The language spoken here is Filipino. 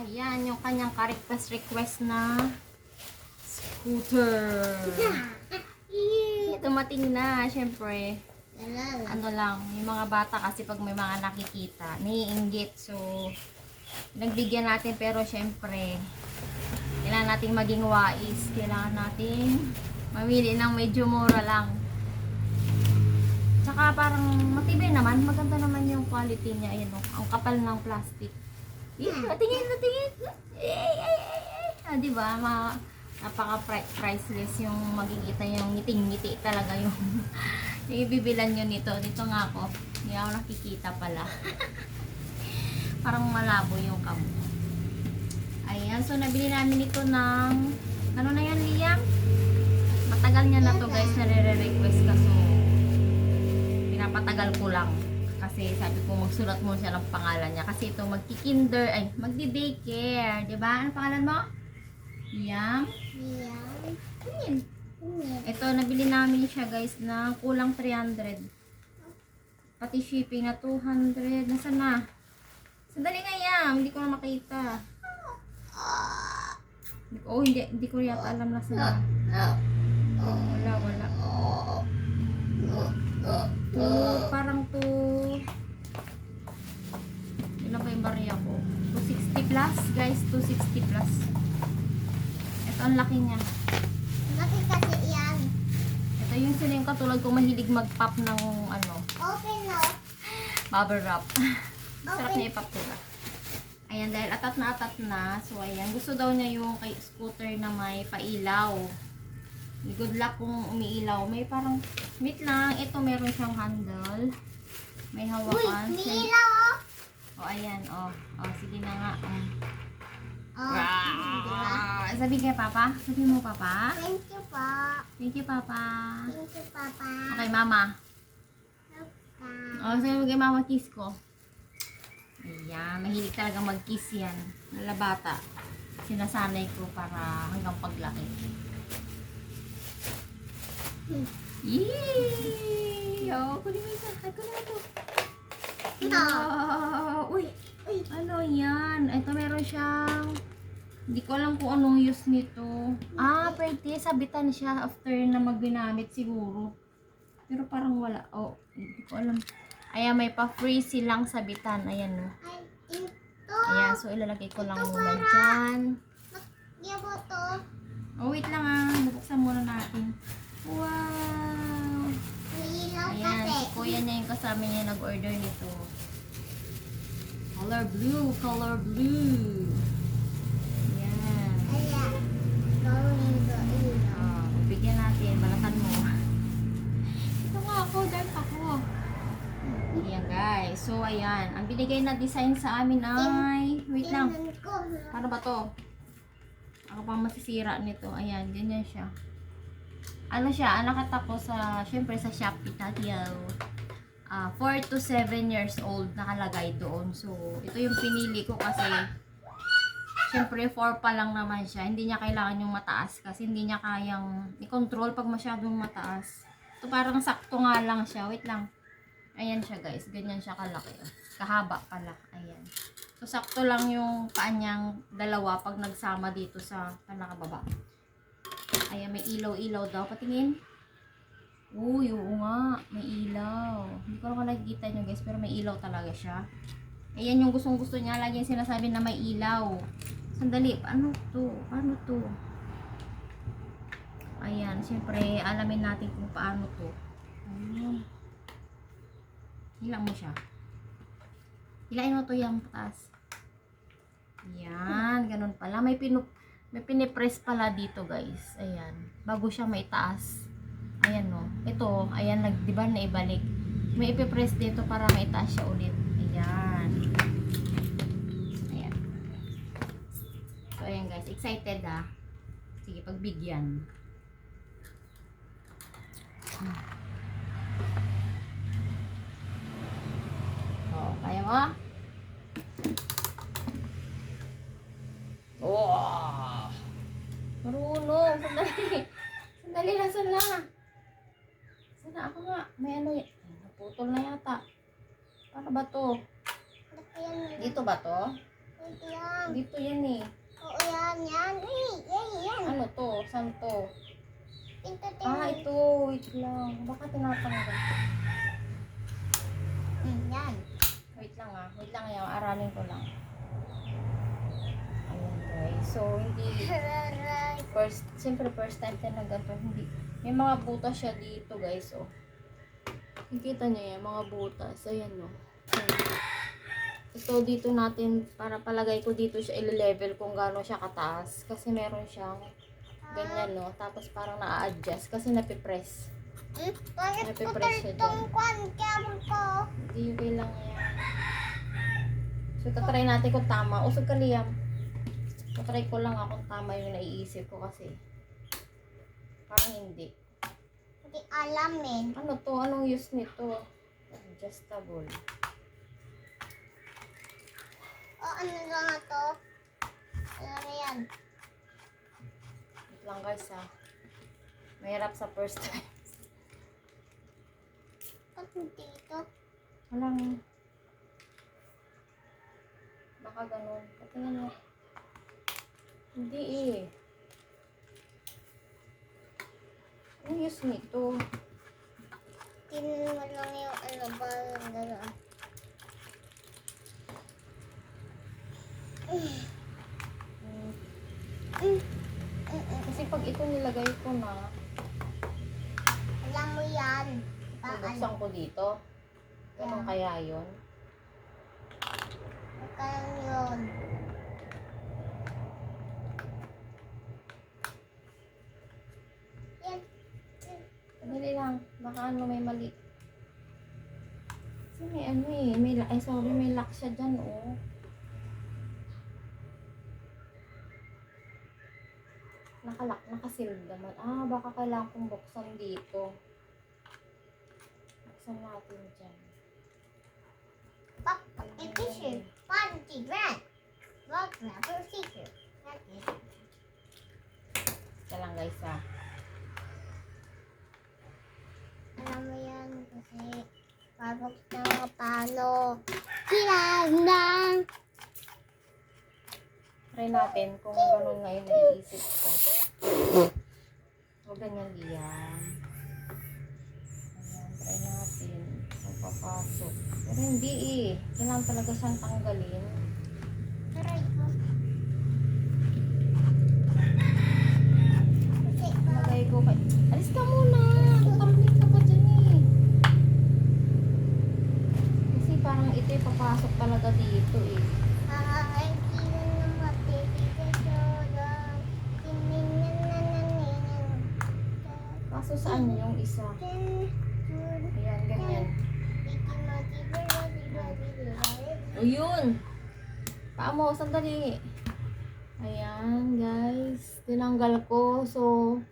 Ayan, yung kanyang ka-request request na scooter. Yee, dumating na, syempre. Ano lang, yung mga bata kasi pag may mga nakikita, naiinggit. So, nagbigyan natin pero syempre, kailangan nating maging wais. Kailangan nating mamili ng medyo mura lang. Tsaka parang matibay naman, maganda naman yung quality niya. Ayan, oh, ang kapal ng plastic. Yeah, tingin na tingin. Ay, ay, ay, ay. Ah, di ba? Ma napaka pri- priceless yung magigita yung ngiting-ngiti talaga yung yung ibibilan nyo nito. Dito nga ako. Hindi ako nakikita pala. Parang malabo yung kamo. Ayan. So, nabili namin ito ng ano na yan, Liam? Matagal niya na to guys, nare-request ka. So, pinapatagal ko lang. Kasi sabi ko magsulat mo siya ng pangalan niya. Kasi ito magki-kinder, ay magdi-daycare. Di ba? Ano pangalan mo? Liam? Tingin. Ito, nabili namin siya guys na kulang 300. Pati shipping na 200. Nasaan na? Sandali nga Yam, hindi ko na makita. Oh, hindi, hindi ko yata alam na saan. Wala, wala. Two, parang 60 plus. Ito ang laki niya. Laki kasi yan. Ito yung siling ko tulad kong mahilig mag-pop ng ano. Open na. Bubble wrap. Sarap niya i-pop diba? Ayan, dahil atat na atat na. So, ayan. Gusto daw niya yung kay scooter na may pailaw. Good luck kung umiilaw. May parang, wait lang. Ito meron siyang handle. May hawakan. Uy, umiilaw! O, oh, ayan. O, oh. oh, sige na nga. Oh. O. Ah, sabi kay Papa. Sabi mo, Papa. Thank you po. Thank you, Papa. Thank you, Papa. Okay, Mama. O, sabi mo kay Mama, kiss ko. Ayan, mahilig talaga mag-kiss yan. Nalabata. Sinasanay ko para hanggang paglaki. Yee! Oh, kunin mo isa. Ay, kunin mo ito. Wow! Uy! Uy. Ano yan? Ito meron siyang... Hindi ko alam kung anong use nito. Ah, pwede. Sabitan siya after na magginamit siguro. Pero parang wala. Oh, hindi ko alam. Ayan, may pa-free silang sabitan. Ayan, no. Ay, ito. Ayan, so ilalagay ko lang muna dyan. Yabo to. Oh, wait lang ah. Bubuksan muna natin. Wow! May ilaw Ayan, kasi. si kuya niya yung kasama niya nag-order nito. Color blue, color blue. Ayan. Ayan. Going to bigyan natin, balatan mo. Ito nga ako, dahil ako. Ayan guys, so ayan. Ang binigay na design sa amin ay, wait lang. Paano ba to? Ako pa masisira nito. Ayan, ganyan siya. Ano siya? Nakita ko sa, syempre sa Shopee Tatiao. Ah, 4 to 7 years old nakalagay doon. So, ito yung pinili ko kasi syempre 4 pa lang naman siya. Hindi niya kailangan yung mataas kasi hindi niya kayang i-control pag masyadong mataas. Ito parang sakto nga lang siya. Wait lang. Ayan siya guys. Ganyan siya kalaki. Kahaba pala. Ayan. So, sakto lang yung paa niyang dalawa pag nagsama dito sa panakababa. Ayan, may ilaw-ilaw daw. Patingin. Uy, oo nga. Nakikita nyo guys, pero may ilaw talaga siya. Ayan yung gustong gusto niya. Lagi yung sinasabi na may ilaw. Sandali, paano to? Paano to? Ayan, siyempre, alamin natin kung paano to. Ayan. Hilang mo siya. Hilain mo to yung pataas. Ayan, ganun pala. May pinu may pinipress pala dito, guys. Ayan. Bago siya may taas. Ayan, no. Ito, ayan, nag, di ba, naibalik. May ipipress dito para may taas siya ulit. Ayan. Ayan. So, ayan, guys. Excited, ah. Sige, pagbigyan. Oh, kaya mo? Oh! Marunong! Sandali! Sandali lang, sala! Sana ako nga. May ano y- Ay, Naputol na yata. Paano ba to? Dito ba to? Ito yan. Dito yan eh. Oo, yan, yan. Ay, yan, yan. Ano to? Saan to? Ito, ito. Ah, ito. Wait lang. Baka tinatanggal. Mm, yan. Wait lang ah. Wait lang yan. Aralin ko lang. Ayan guys. So, hindi first, siyempre first time tayo na ganito. Hindi. May mga butas siya dito guys. Oh. Nakikita niyo yan. Mga butas. Ayan. Ayan. Ito dito natin, para palagay ko dito siya i-level kung gaano siya kataas. Kasi meron siyang ganyan no. Tapos parang na-adjust kasi napipress. Napipress siya ko? Hindi yung kailang yan. So, tatry natin kung tama. Usog ka, Liam. Tatry ko lang ah kung tama yung naiisip ko kasi. Parang hindi. Hindi alam eh. Ano to? Anong use nito? Adjustable. O, ano lang to? Ano na yan? Wait lang guys ah. Mahirap sa first time. Ba't hindi ito? Walang... Baka ganun. Patingin mo. Hindi eh. Anong use nito? Tingnan mo lang yung ano ba yung gano'n. Kasi pag ito nilagay ko na, Alam mo yan. Bubuksan ko dito. Ganun kaya yun? Kaya yun. Yan. Dali lang. Baka ano may mali. Kasi may ano eh. May, ay sorry, may lock siya dyan oh. Nakalock, nakasil naman. Ah, baka kailangan kong buksan dito. Buksan natin dyan. Pop, efficient, quantity, grant. Log, grant, procedure. Okay. Ito lang guys ah. Alam mo yan kasi pabok na paano. Kailangan. Try natin kung ganun ngayon naiisip ko. O ganyan diyan. Ayan, try natin. Kung papasok. Pero hindi eh. Kailangan talaga siyang tanggalin. Aray ko. Lagay ko. Alis ka muna! Tutaklit ka pa dyan eh. Kasi parang ito yung papasok talaga dito eh. ay, sino na mapipigil lang. Tininan na nanin. Kaso saan yung isa? Ayan, ganyan. O yun! Paa sandali. Ayan, guys. Tinanggal ko. So,